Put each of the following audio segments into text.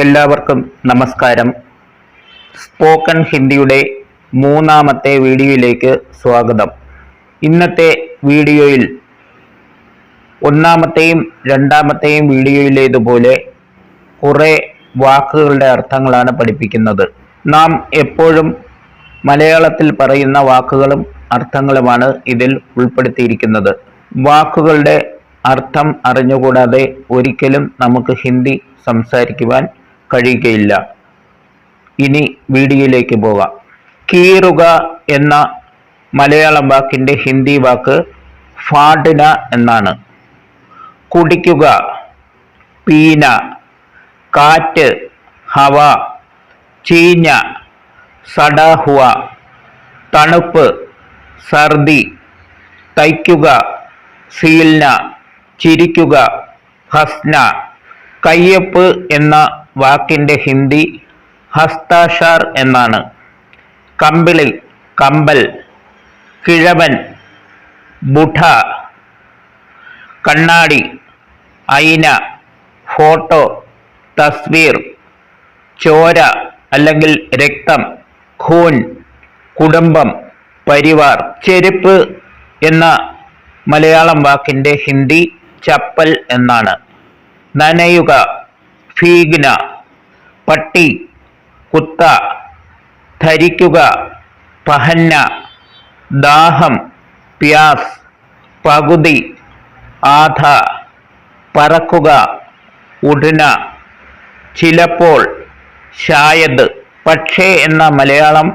എല്ലാവർക്കും നമസ്കാരം. സ്പോക്കൺ ഹിന്ദിയുടെ മൂന്നാമത്തെ വീഡിയോയിലേക്ക് സ്വാഗതം. ഇന്നത്തെ വീഡിയോയിൽ ഒന്നാമത്തെയും രണ്ടാമത്തെയും വീഡിയോയിലേതുപോലെ കുറേ വാക്കുകളുടെ അർത്ഥങ്ങളാണ് പഠിപ്പിക്കുന്നത്. നാം എപ്പോഴും മലയാളത്തിൽ പറയുന്ന വാക്കുകളും അർത്ഥങ്ങളുമാണ് ഇതിൽ ഉൾപ്പെടുത്തിയിരിക്കുന്നത്. വാക്കുകളുടെ അർത്ഥം അറിഞ്ഞുകൂടാതെ ഒരിക്കലും നമുക്ക് ഹിന്ദി സംസാരിക്കുവാൻ കഴിയുകയില്ല. ഇനി വീഡിയോയിലേക്ക് പോകാം. കീറുക എന്ന മലയാളം വാക്കിന്റെ ഹിന്ദി വാക്ക് ഫാഡിന എന്നാണ്. കുടിക്കുക പീന കാറ്റ് ഹവ ചീഞ്ഞ സടാഹുവ തണുപ്പ് സർദി തയ്ക്കുക സീൽന ചിരിക്കുക ഹസ്ന കയ്യപ്പ് എന്ന വാക്കിന്റെ ഹിന്ദി ഹസ്താഷാർ എന്നാണ്. കമ്പിളി കമ്പൽ കിഴവൻ ബുഠ കണ്ണാടി ഐന ഫോട്ടോ തസ്വീർ ചോര അല്ലെങ്കിൽ രക്തം ഖൂൻ കുടുംബം പരിവാർ ചെരുപ്പ് എന്ന മലയാളം വാക്കിന്റെ ഹിന്ദി ചപ്പൽ എന്നാണ്. നനയുക ഫീഗ്ന പട്ടി കുത്ത ധരിക്കുക പഹന്ന ദാഹം പ്യാസ് പകുതി ആധ പറക്കുക ഉടന ചിലപ്പോൾ ഷായത് പക്ഷേ എന്ന മലയാളം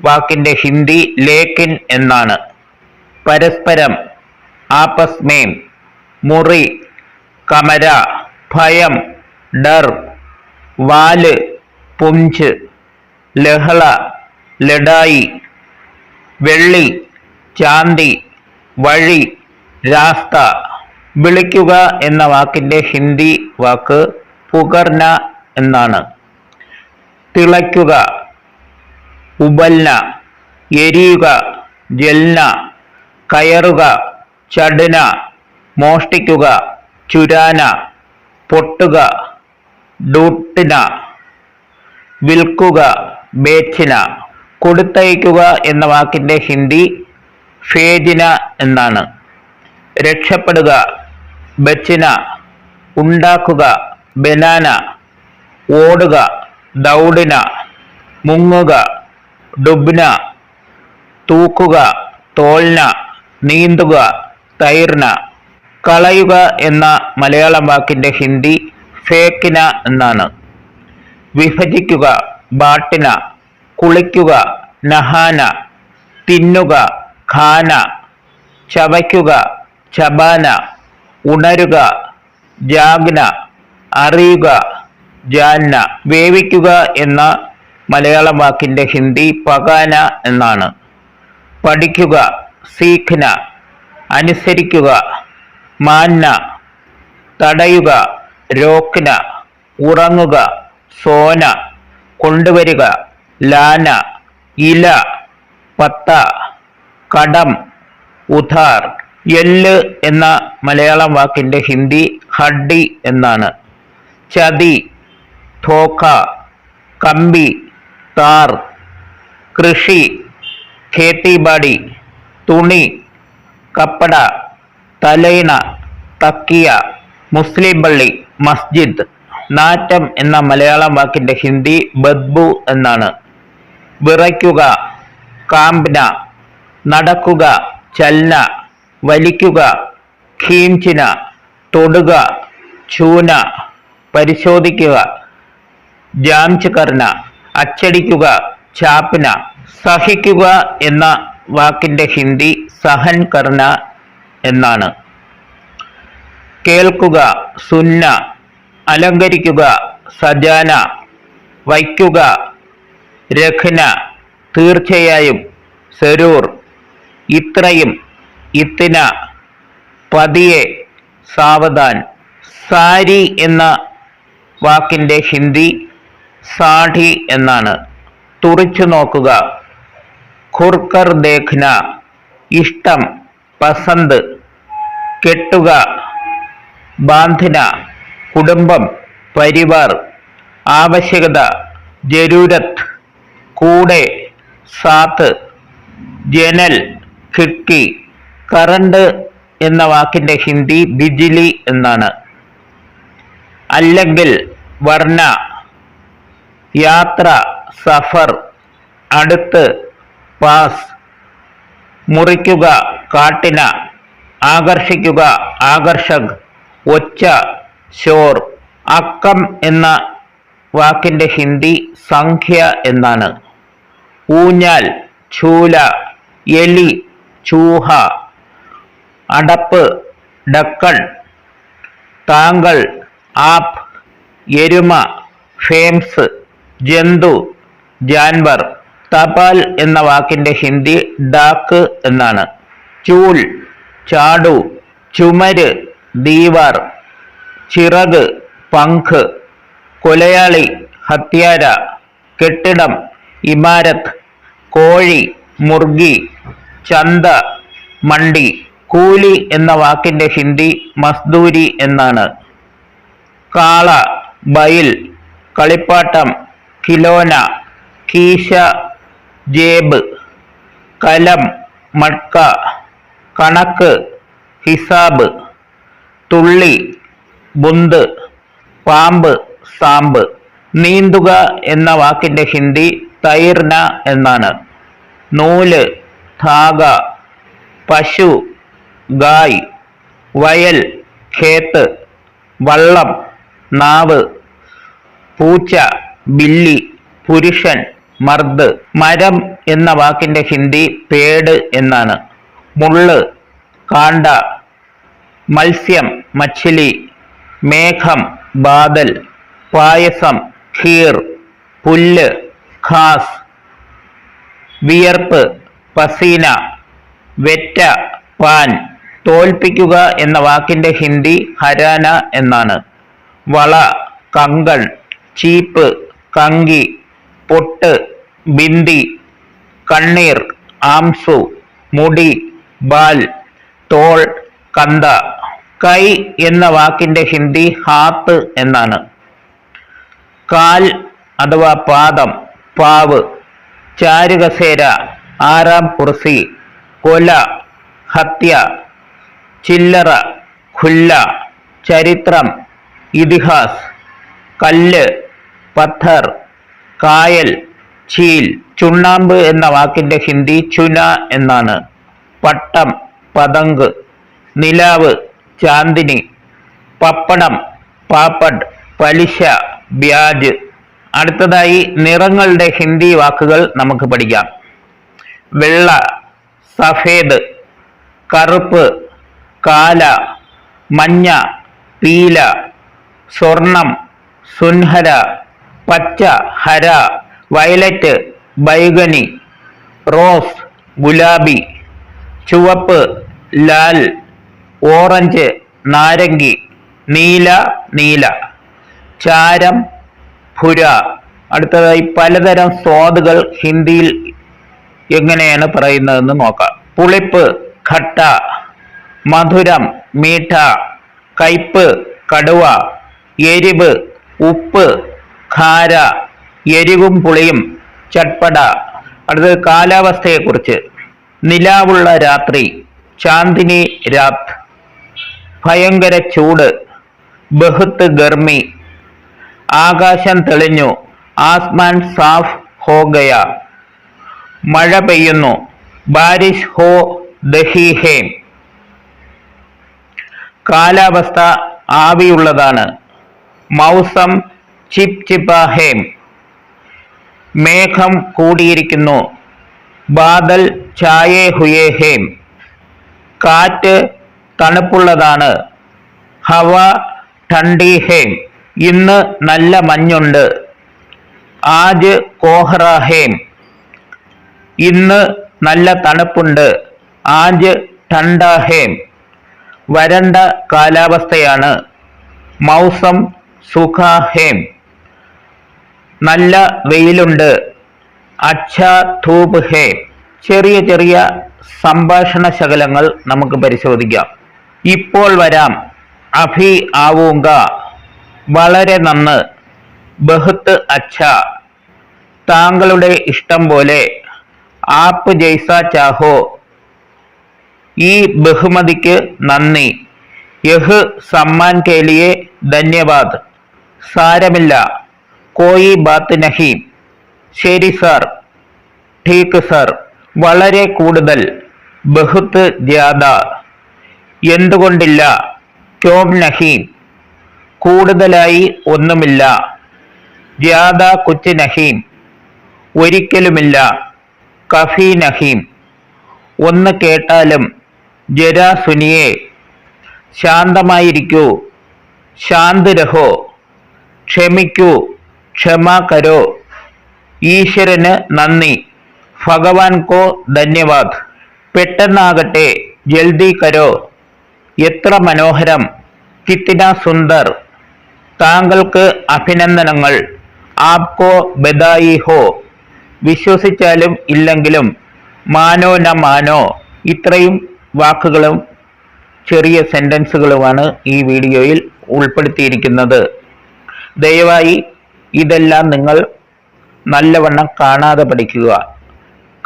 വാക്കിന്റെ ഹിന്ദി ലേക്കിൻ എന്നാണ്. പരസ്പരം ആപസ്മേം മുറി കമര ഭയം ഡർ വാൽ പുഞ്ച് ലഹള ലഡായി വെള്ളി ചാന്തി വഴി രാസ്ത. വിളിക്കുക എന്ന വാക്കിന്റെ ഹിന്ദി വാക്ക് പുകർന എന്നാണ്. തിളയ്ക്കുക ഉബൽന എരിയുക ജൽന കയറുക ചടുന മോഷ്ടിക്കുക ചുരാന പൊട്ടുക. ഡൂട്ടിന വിൽക്കുക ബേച്ചിന കൊടുത്തയക്കുക എന്ന വാക്കിന്റെ ഹിന്ദി ഫേജിന എന്നാണ്. രക്ഷപ്പെടുക ബച്ചിന ഉണ്ടാക്കുക ബനാന ഓടുക ദൗഡിന മുങ്ങുക ഡുബ്ന തൂക്കുക തോൽന നീന്തുക തൈർന കളയുക എന്ന മലയാളം വാക്കിന്റെ ഹിന്ദി ഫേക്കിന എന്നാണ്. വിഭജിക്കുക ബാട്ടിന കുളിക്കുക നഹാന തിന്നുക ഖാന ചവയ്ക്കുക ചബാന ഉണരുക ജാഗ്ന അറിയുക ജാന്ന വേവിക്കുക എന്ന മലയാള വാക്കിന്റെ ഹിന്ദി പകാന എന്നാണ്. പഠിക്കുക സീഖ്ന അനുസരിക്കുക മാന്ന തടയുക രോക്ന ഉറങ്ങുക സോന കൊണ്ടുവരിക ലാന ഇല പത്ത കടം ഉധാർ എല്ല് എന്ന മലയാളം വാക്കിന്റെ ഹിന്ദി ഹഡ്ഡി എന്നാണ്. ചതി ധോക്ക കമ്പി താർ കൃഷി ഖേത്തിബാടി തുണി കപ്പട തലേണ തക്കിയ മുസ്ലിം പള്ളി മസ്ജിദ്. നാറ്റം എന്ന മലയാളം വാക്കിന്റെ ഹിന്ദി ബദ്ബു എന്നാണ്. വിറയ്ക്കുക കാമ്പന നടക്കുക ചൽന വലിക്കുക ഖീംചിന തൊടുക ചൂന പരിശോധിക്കുക ജാംച്ച് കർണ അച്ചടിക്കുക ചാപ്ന സഹിക്കുക എന്ന വാക്കിന്റെ ഹിന്ദി സഹൻ കർണ എന്നാണ്. കേൾക്കുക സുന്ന അലങ്കരിക്കുക സജാന വയ്ക്കുക രഖ്ന തീർച്ചയായും സരൂർ ഇത്രയും ഇത്തിന പതിയെ സാവധാൻ സാരി എന്ന വാക്കിന്റെ ഹിന്ദി സാഠി എന്നാണ്. തുറിച്ചു നോക്കുക. ഖുർക്കർ ദേഖ്ന ഇഷ്ടം പസന്ത് കെട്ടുക. ബാന്ധന കുടുംബം പരിവാർ ആവശ്യകത ജരൂരത്ത് കൂടെ സാത്ത് ജനൽ ഖിഡ്കി കറണ്ട് എന്ന വാക്കിന്റെ ഹിന്ദി ബിജിലി എന്നാണ്. അല്ലെങ്കിൽ വർണ യാത്ര സഫർ അടുത്ത് പാസ് മുറിക്കുക കാട്ടിന ആകർഷിക്കുക ആകർഷക് ഒച്ച ഷോർ അക്കം എന്ന വാക്കിന്റെ ഹിന്ദി സംഖ്യ എന്നാണ്. ഊഞ്ഞാൽ ചൂല എലി ചൂഹ അടപ്പ് ഡക്കൺ താങ്കൾ ആപ്പ് എരുമ ഫേംസ് ജന്തു ജാൻവർ തപാൽ എന്ന വാക്കിന്റെ ഹിന്ദി ഡാക്ക് എന്നാണ്. ചൂൽ ചാടു ചുമര് ദീവാർ ചിറക് പങ്ക് കൊലയാളി ഹത്യാര കെട്ടിടം ഇമാരത്ത് കോഴി മുർഗി ചന്ത മണ്ടി കൂലി എന്ന വാക്കിന്റെ ഹിന്ദി മസ്ദൂരി എന്നാണ്. കാള ബയിൽ കളിപ്പാട്ടം കിലോന കീശ ജേബ് കലം മട്ക കണക്ക് ഹിസാബ്. തുള്ളി ബുന്ത് പാമ്പ് സാമ്പ് നീന്തുക എന്ന വാക്കിന്റെ ഹിന്ദി തൈർന എന്നാണ്. നൂൽ ധാഗ പശു ഗായ് വയൽ ഖേത്ത് വള്ളം നാവ് പൂച്ച ബില്ലി പുരുഷൻ മർദ് മരം എന്ന വാക്കിന്റെ ഹിന്ദി പേട് എന്നാണ്. മുള്ള് കാണ്ട മത്സ്യം മച്ചിലി മേഘം ബാദൽ പായസം ഖീർ പുല്ല് ഖാസ് വിയർപ്പ് പസീന വെറ്റ പാൻ. തോൽപ്പിക്കുക എന്ന വാക്കിന്റെ ഹിന്ദി ഹരാന എന്നാണ്. വള കങ്കൺ ചീപ്പ് കങ്കി പൊട്ട് ബിന്ദി കണ്ണീർ ആംസു മുടി ബാൽ തോൾ കന്ത. കൈ എന്ന വാക്കിന്റെ ഹിന്ദി ഹാത്ത് എന്നാണ്. കാൽ അഥവാ പാദം പാവ് ചാരുകസേര ആറാം കുർസി കൊല ഹത്യ ചില്ലറ ഖുല്ല ചരിത്രം ഇതിഹാസ് കല്ല് പത്ഥർ കായൽ ചീൽ ചുണ്ണാമ്പ് എന്ന വാക്കിന്റെ ഹിന്ദി ചുന എന്നാണ്. പട്ടം പതങ്ക് നിലാവ് ചാന്ദിനി പപ്പടം പാപ്പഡ് പലിശ ബ്യാജ് അടുത്തതായി നിറങ്ങളുടെ ഹിന്ദി വാക്കുകൾ നമുക്ക് പഠിക്കാം. വെള്ള സഫേദ് കറുപ്പ് കാല മഞ്ഞ പീല സ്വർണം സുൻഹര പച്ച ഹര വയലറ്റ് ബൈഗനി റോസ് ഗുലാബി ചുവപ്പ് ലാൽ. ഓറഞ്ച് നാരങ്ങി നീല നീല. ചാരം പുര. അടുത്തതായി പലതരം സ്വാദുകൾ ഹിന്ദിയിൽ എങ്ങനെയാണ് പറയുന്നതെന്ന് നോക്കാം. പുളിപ്പ് ഖട്ട. മധുരം മീഠ. കയ്പ് കടുവ. എരിവ് ഉപ്പ്. ഖാര. എരിവും പുളിയും. ചട്പട. അടുത്തത് കാലാവസ്ഥയെക്കുറിച്ച്. നിലാവുള്ള രാത്രി. ചാന്ദിനി രാത്. ഭയങ്കര ചൂട്. ബഹുത്ത് ഗർമി. ആകാശം തെളിഞ്ഞു. ആസ്മാൻ സാഫ് ഹോ ഗയ. മഴ പെയ്യുന്നു. ബാരിഷ് ഹോ ദഹി ഹേം. കാലാവസ്ഥ ആവിയുള്ളതാണ്. മൗസം ചിപ് ചിപ്പാഹേം മേഘം കൂടിയിരിക്കുന്നു. ബാദൽ ചായേ ഹുയേ ഹേം. കാറ്റ് തണുപ്പുള്ളതാണ്. ഹവ ഠണ്ഡി ഹേം. ഇന്ന് നല്ല മഞ്ഞുണ്ട്. ആജ് കോഹ്റ ഹേം. ഇന്ന് നല്ല തണുപ്പുണ്ട്. ആജ് ഠണ്ട ഹേം. വരണ്ട കാലാവസ്ഥയാണ്. മൗസം സുഖ ഹേം. നല്ല വെയിലുണ്ട്. അച്ഛ ധൂപ് ഹേ. ചെറിയ ചെറിയ സംഭാഷണ ശകലങ്ങൾ നമുക്ക് പരിശോധിക്കാം. ഇപ്പോൾ വരാം. അഭി ആവൂങ്ക. വളരെ നന്ന്. ബഹുത്ത് അച്ഛ. താങ്കളുടെ ഇഷ്ടം പോലെ. ആപ്പ് ജൈസ ചാഹോ. ഈ ബഹുമതിക്ക് നന്ദി. യഹ് സമ്മാൻ കേലിയെ ധന്യവാദ്. സാരമില്ല. കോയി ബാത്ത് നഹി. ശരി സാർ. ഠീക്ക് സാർ. വളരെ കൂടുതൽ. ബഹുത്ത് ജ്യാദ. എന്തുകൊണ്ടില്ല? ക്യോം നഹി. കൂടുതലായി ഒന്നുമില്ല. ജ്യാദ കുച്ച് നഹീം. ഒരിക്കലുമില്ല. കഫി നഹീം. ഒന്ന് കേട്ടാലും ജരാ സുനിയെ. ശാന്തമായിരിക്കൂ. ശാന്ത് രഹോ. ക്ഷമിക്കൂ. ക്ഷമ കരോ. ഈശ്വരന് നന്ദി. ഭഗവാൻ കോ ധന്യവാദ്. പെട്ടെന്നാകട്ടെ ജൽദി കരോ. എത്ര മനോഹരം. കിത്തിന സുന്ദർ. താങ്കൾക്ക് അഭിനന്ദനങ്ങൾ. ആപ്കോ ബദായി ഹോ. വിശ്വസിച്ചാലും ഇല്ലെങ്കിലും മാനോ ന മാനോ. ഇത്രയും വാക്കുകളും ചെറിയ സെന്റൻസുകളുമാണ് ഈ വീഡിയോയിൽ ഉൾപ്പെടുത്തിയിരിക്കുന്നത്. ദയവായി ഇതെല്ലാം നിങ്ങൾ നല്ലവണ്ണം കാണാതെ പഠിക്കുക.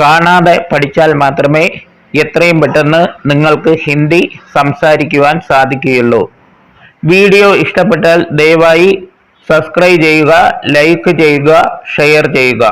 കാണാതെ പഠിച്ചാൽ മാത്രമേ എത്രയും പെട്ടെന്ന് നിങ്ങൾക്ക് ഹിന്ദി സംസാരിക്കുവാൻ സാധിക്കുകയുള്ളൂ. വീഡിയോ ഇഷ്ടപ്പെട്ടാൽ ദയവായി സബ്സ്ക്രൈബ് ചെയ്യുക ലൈക്ക് ചെയ്യുക ഷെയർ ചെയ്യുക.